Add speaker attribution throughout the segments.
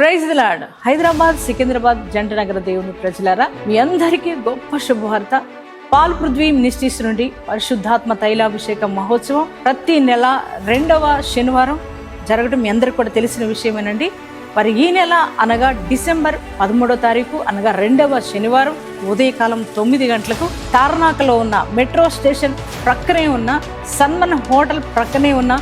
Speaker 1: Praise lord Hyderabad Secunderabad జంట నగర దేవుని ప్రజలారా మీ అందరికీ గొప్ప శుభవార్త. పాల్ పృథ్వీ మినిస్ట్రీస్ నుండి పరిశుద్ధాత్మ తైలాభిషేక మహోత్సవం ప్రతి నెల రెండవ శనివారం జరగడం మీ అందరికి కూడా తెలిసిన విషయమేనండి. మరి ఈ నెల అనగా డిసెంబర్ పదమూడో తారీఖు అనగా రెండవ శనివారం ఉదయకాలం తొమ్మిది గంటలకు తార్నాకలో ఉన్న మెట్రో స్టేషన్ ప్రక్కనే ఉన్న సన్మన్ హోటల్ ప్రక్కనే ఉన్న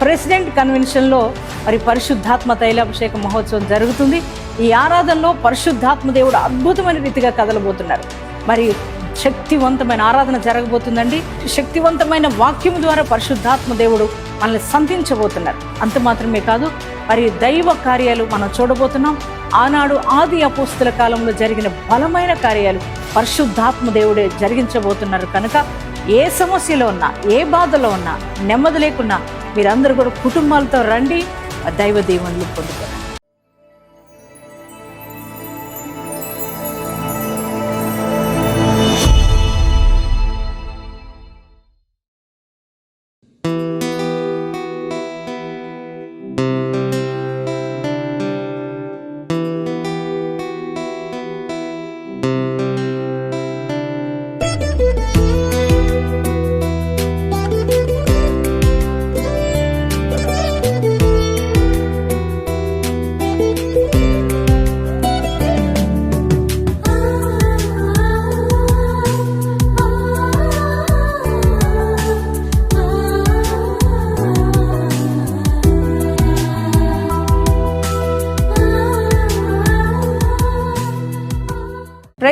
Speaker 1: ప్రెసిడెంట్ కన్వెన్షన్లో మరి పరిశుద్ధాత్మ తైలాభిషేక మహోత్సవం జరుగుతుంది. ఈ ఆరాధనలో పరిశుద్ధాత్మ దేవుడు అద్భుతమైన రీతిగా కదలబోతున్నారు. మరి శక్తివంతమైన ఆరాధన జరగబోతుందండి. శక్తివంతమైన వాక్యం ద్వారా పరిశుద్ధాత్మ దేవుడు మనల్ని సంధించబోతున్నారు. అంత మాత్రమే కాదు మరి దైవ కార్యాలు మనం చూడబోతున్నాం. ఆనాడు ఆది అపోస్తుల కాలంలో జరిగిన బలమైన కార్యాలు పరిశుద్ధాత్మ దేవుడే జరిగించబోతున్నారు కనుక ఏ సమస్యలో ఉన్నా ఏ బాధలో ఉన్నా నెమ్మది లేకున్నా మీరందరూ కూడా కుటుంబాలతో రండి ఆ దైవ దీవెనలు పొందుకోండి.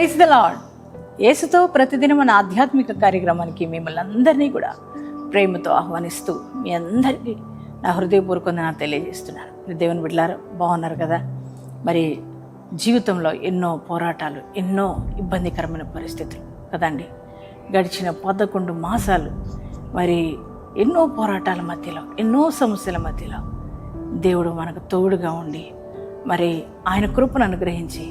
Speaker 1: ప్రైజ్ ద లాడ్ యేసుతో ప్రతిదినం మన ఆధ్యాత్మిక కార్యక్రమానికి మిమ్మల్ని అందరినీ కూడా ప్రేమతో ఆహ్వానిస్తూ మీ అందరికీ నా హృదయపూర్వకంగా నా తెలియజేస్తున్నాను. దేవుని బిడ్డలారు బాగున్నారు కదా? మరి జీవితంలో ఎన్నో పోరాటాలు ఎన్నో ఇబ్బందికరమైన పరిస్థితులు కదండి గడిచిన పదకొండు మాసాలు మరి ఎన్నో పోరాటాల మధ్యలో ఎన్నో సమస్యల మధ్యలో దేవుడు మనకు తోడుగా ఉండి మరి ఆయన కృపను అనుగ్రహించి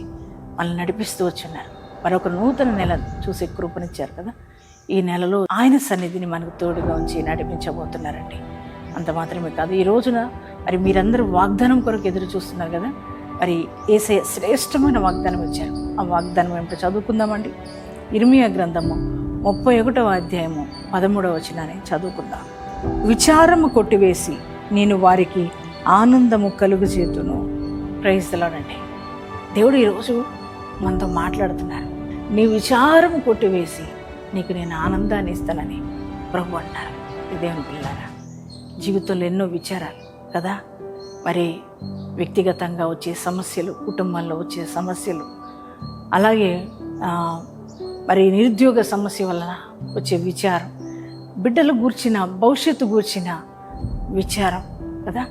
Speaker 1: మనల్ని నడిపిస్తూ వచ్చున్నారు మరొక నూతన నెల చూసే కృపనిచ్చారు కదా. ఈ నెలలో ఆయన సన్నిధిని మనకు తోడుగా ఉంచి నడిపించబోతున్నారండి. అంత మాత్రమే కాదు ఈ రోజున మరి మీరందరూ వాగ్దానం కొరకు ఎదురు చూస్తున్నారు కదా. మరి ఏసే శ్రేష్టమైన వాగ్దానం ఇచ్చారు. ఆ వాగ్దానం ఏమిటో చదువుకుందామండి. ఇర్మియా గ్రంథము ముప్పై ఒకటవ అధ్యాయము పదమూడవ వచనాన్ని చదువుకుందాం. విచారము కొట్టివేసి నేను వారికి ఆనందము కలుగు చేతును. ప్రయత్నలోనండి దేవుడు ఈరోజు మనతో మాట్లాడుతున్నారు. నీ విచారము కొట్టివేసి నీకు నేను ఆనందాన్ని ఇస్తానని ప్రభు అంటారు. ఇదేమి పిల్లారా జీవితంలో ఎన్నో విచారాలు కదా? మరి వ్యక్తిగతంగా వచ్చే సమస్యలు కుటుంబంలో వచ్చే సమస్యలు అలాగే మరి నిరుద్యోగ సమస్య వలన వచ్చే విచారం బిడ్డలు గూర్చిన భవిష్యత్తు గూర్చిన విచారం కదా?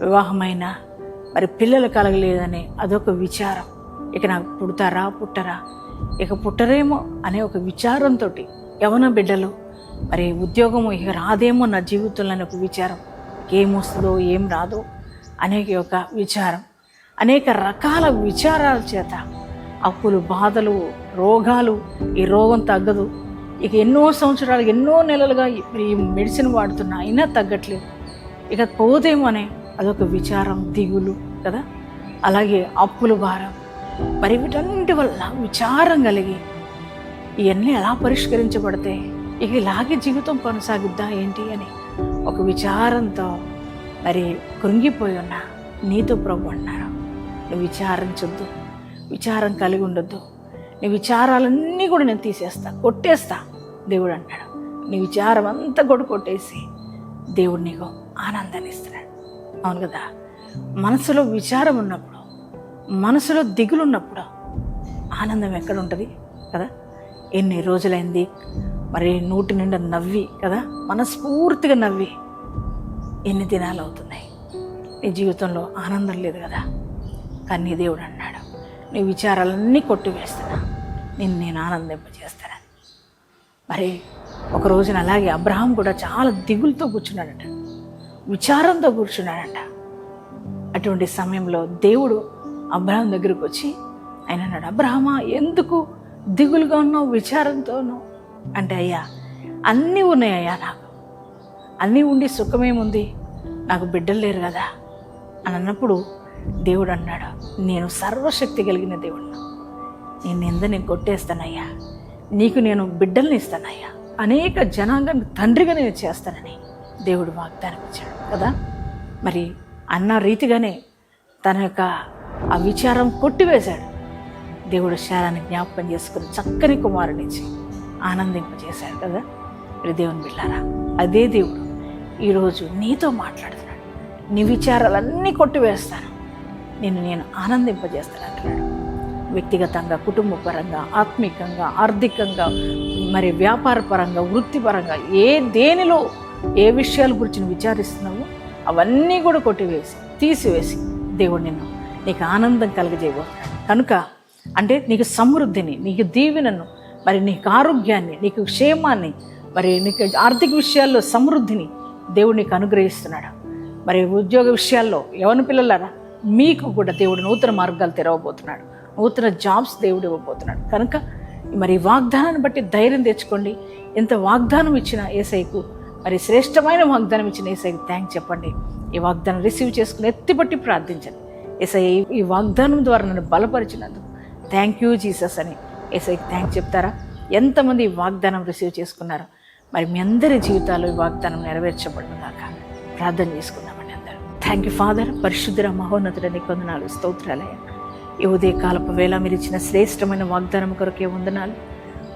Speaker 1: వివాహమైన మరి పిల్లలు కలగలేదనే అదొక విచారం. ఇక నాకు పుడతారా పుట్టరా? ఇక పుట్టరేమో అనే ఒక విచారంతో యవన బిడ్డలు? మరి ఉద్యోగము ఇక రాదేమో నా జీవితంలో అనే ఒక విచారం. ఏం వస్తుందో ఏం రాదో అనేక ఒక విచారం. అనేక రకాల విచారాల చేత అప్పులు బాధలు రోగాలు ఈ రోగం తగ్గదు. ఇక ఎన్నో సంవత్సరాలు ఎన్నో నెలలుగా ఈ ఈ మెడిసిన్ వాడుతున్నా అయినా తగ్గట్లేదు. ఇక పోదేమో అనే అదొక విచారం దిగులు కదా? అలాగే అప్పులు భారం. మరి వీటన్నిటి వల్ల విచారం కలిగి ఇవన్నీ ఎలా పరిష్కరించబడితే ఇక ఇలాగే జీవితం కొనసాగిద్దా ఏంటి అని ఒక విచారంతో మరి కృంగిపోయి ఉన్నా నీతో ప్రభు అన్నారు. నువ్వు విచారించొద్దు విచారం కలిగి ఉండొద్దు. నీ విచారాలన్నీ కూడా నేను తీసేస్తా కొట్టేస్తా దేవుడు అంటాడు నీ విచారం అంతా కూడా కొట్టేసి దేవుడు నీకు ఆనందాన్ని ఇస్తున్నాడు. అవును కదా? మనసులో విచారం ఉన్నప్పుడు మనసులో దిగులున్నప్పుడు ఆనందం ఎక్కడ ఉంటుంది కదా? ఎన్ని రోజులైంది? మరి నోటి నిండా నవ్వి కదా? మనస్ఫూర్తిగా నవ్వి ఎన్ని దినాలు అవుతున్నాయి? నీ జీవితంలో ఆనందం లేదు కదా? కానీ నీ దేవుడు అన్నాడు నీ విచారాలన్నీ కొట్టివేస్తున్నా నేను నేను ఆనందింపజేస్తానని. మరి ఒక రోజున అలాగే అబ్రహాం కూడా చాలా దిగులతో కూర్చున్నాడట విచారంతో కూర్చున్నాడట. అటువంటి సమయంలో దేవుడు అబ్రహాం దగ్గరకు వచ్చి ఆయన అన్నాడు అబ్రహమా ఎందుకు దిగులుగా ఉన్నావు విచారంతోనూ అంటే అయ్యా అన్నీ ఉన్నాయ్యా నాకు. అన్నీ ఉండి సుఖమేముంది? నాకు బిడ్డలు లేరు కదా? అని అన్నప్పుడు దేవుడు అన్నాడు నేను సర్వశక్తి కలిగిన దేవుడిని నేను నిందని కొట్టేస్తానయ్యా. నీకు నేను బిడ్డల్ని ఇస్తానయ్యా. అనేక జనాంగాన్ని తండ్రిగా నేను చేస్తానని దేవుడు వాగ్దానం ఇచ్చాడు కదా? మరి అన్న రీతిగానే తన యొక్క ఆ విచారం కొట్టివేశాడు. దేవుడు శారాన్ని జ్ఞాపకం చేసుకుని చక్కని కుమారునిచ్చి ఆనందింపజేశాడు కదా. మీరు దేవుని బిళ్ళారా అదే దేవుడు ఈరోజు నీతో మాట్లాడుతున్నాడు. నీ విచారాలన్నీ కొట్టివేస్తాను. నిన్ను నేను ఆనందింపజేస్తాను అంటున్నాడు వ్యక్తిగతంగా కుటుంబ పరంగా ఆత్మికంగా ఆర్థికంగా మరి వ్యాపార పరంగా వృత్తిపరంగా ఏ దేనిలో ఏ విషయాల గురించి విచారిస్తున్నావో అవన్నీ కూడా కొట్టివేసి తీసివేసి దేవుడు నిన్ను నీకు ఆనందం కలగజేయవు కనుక అంటే నీకు సమృద్ధిని నీకు దీవెనను మరి నీకు ఆరోగ్యాన్ని నీకు క్షేమాన్ని మరి నీకు ఆర్థిక విషయాల్లో సమృద్ధిని దేవుడు నీకు అనుగ్రహిస్తున్నాడు. మరి ఉద్యోగ విషయాల్లో యవన పిల్లలారా మీకు కూడా దేవుడు నూతన మార్గాలు తెరవబోతున్నాడు. నూతన జాబ్స్ దేవుడు ఇవ్వబోతున్నాడు. కనుక మరి వాగ్దానాన్ని బట్టి ధైర్యం తెచ్చుకోండి. ఎంత వాగ్దానం ఇచ్చిన ఏసైకు మరి శ్రేష్టమైన వాగ్దానం ఇచ్చిన ఏసైకి థ్యాంక్ చెప్పండి. ఈ వాగ్దానం రిసీవ్ చేసుకుని ఎత్తిపట్టి ప్రార్థించండి. ఎస్ఐ ఈ వాగ్దానం ద్వారా నన్ను బలపరిచినందుకు థ్యాంక్ యూ జీసస్ అని ఎస్ఐ థ్యాంక్ చెప్తారా? ఎంతమంది ఈ వాగ్దానం రిసీవ్ చేసుకున్నారు మరి మీ అందరి జీవితాలు ఈ వాగ్దానం నెరవేర్చబడినదాక ప్రార్థన చేసుకుందామండి అందరూ. థ్యాంక్ యూ ఫాదర్ పరిశుద్ధుర మహోన్నతుడ నీ కొందనాలు స్తోత్రాలయ ఈ ఉదయకాలపు వేళ మీరు ఇచ్చిన శ్రేష్టమైన వాగ్దానం కొరకే వందనాలు.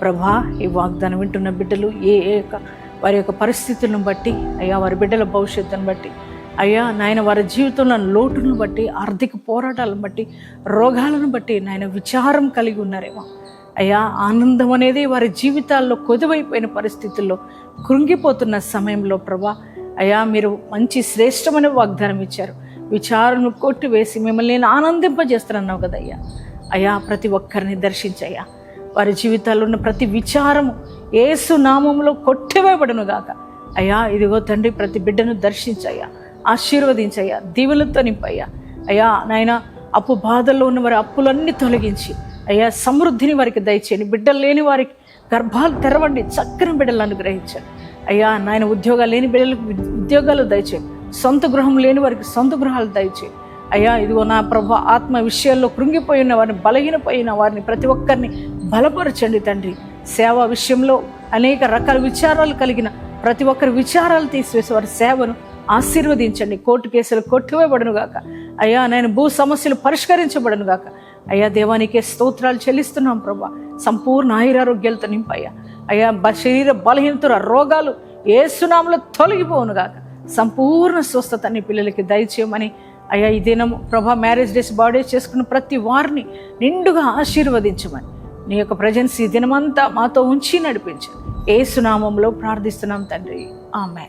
Speaker 1: ప్రభా ఈ వాగ్దానం వింటున్న బిడ్డలు ఏ ఏ యొక్క వారి యొక్క పరిస్థితులను బట్టి అయ్యా వారి బిడ్డల భవిష్యత్తును బట్టి అయ్యా నాయన వారి జీవితంలో లోటును బట్టి ఆర్థిక పోరాటాలను బట్టి రోగాలను బట్టి నాయన విచారం కలిగి ఉన్నారేమో. అయ్యా ఆనందం అనేది వారి జీవితాల్లో కొదువైపోయిన పరిస్థితుల్లో కృంగిపోతున్న సమయంలో ప్రభా అయ్యా మీరు మంచి శ్రేష్టమైన వాగ్దానం ఇచ్చారు. విచారణ కొట్టివేసి మిమ్మల్ని నేను ఆనందింపజేస్తున్నావు కదయ్యా అయ్యా. ప్రతి ఒక్కరిని దర్శించయ్యా. వారి జీవితాల్లో ఉన్న ప్రతి విచారము ఏసు నామంలో కొట్టివేయబడును గాక అయ్యా ఇదిగో తండ్రి ప్రతి బిడ్డను దర్శించయ్యా. ఆశీర్వదించయ్యా దీవులతో నింపయ్యా. అయ్యా నాయన అప్పు బాధల్లో ఉన్న వారి అప్పులన్నీ తొలగించి అయ్యా సమృద్ధిని వారికి దయచేయండి. బిడ్డలు లేని వారికి గర్భాలు తెరవండి చక్కని బిడ్డలు అనుగ్రహించండి. అయ్యా నాయన ఉద్యోగాలు లేని బిడ్డలకు ఉద్యోగాలు దయచేయండి. సొంత గృహం లేని వారికి సొంత గృహాలు దయచేయండి. అయ్యా ఇదిగో నా ప్రభు ఆత్మ విషయాల్లో కృంగిపోయిన వారిని బలహీనపోయిన వారిని ప్రతి ఒక్కరిని బలపరచండి తండ్రి. సేవా విషయంలో అనేక రకాల విచారాలు కలిగిన ప్రతి ఒక్కరి విచారాలు తీసివేసి వారి సేవను ఆశీర్వదించండి. కోర్టు కేసులు కొట్టివేయబడును గాక. అయ్యా నేను భూ సమస్యలు పరిష్కరించబడను గాక. అయ్యా దేవానికే స్తోత్రాలు చెల్లిస్తున్నాం ప్రభా. సంపూర్ణ ఆయురారోగ్యాలతో నింపయ్యా. అయ్యా శరీర బలహీనతల రోగాలు ఏసునామలో తొలగిపోవును గాక. సంపూర్ణ స్వస్థత నీ పిల్లలకి దయచేయమని అయ్యా ఈ దినం ప్రభా మ్యారేజ్ డేస్ బాడీ చేసుకున్న ప్రతి వారిని నిండుగా ఆశీర్వదించమని నీ యొక్క ప్రజెన్స్ ఈ దినమంతా మాతో ఉంచి నడిపించు సునామంలో ప్రార్థిస్తున్నాం తండ్రి. ఆమె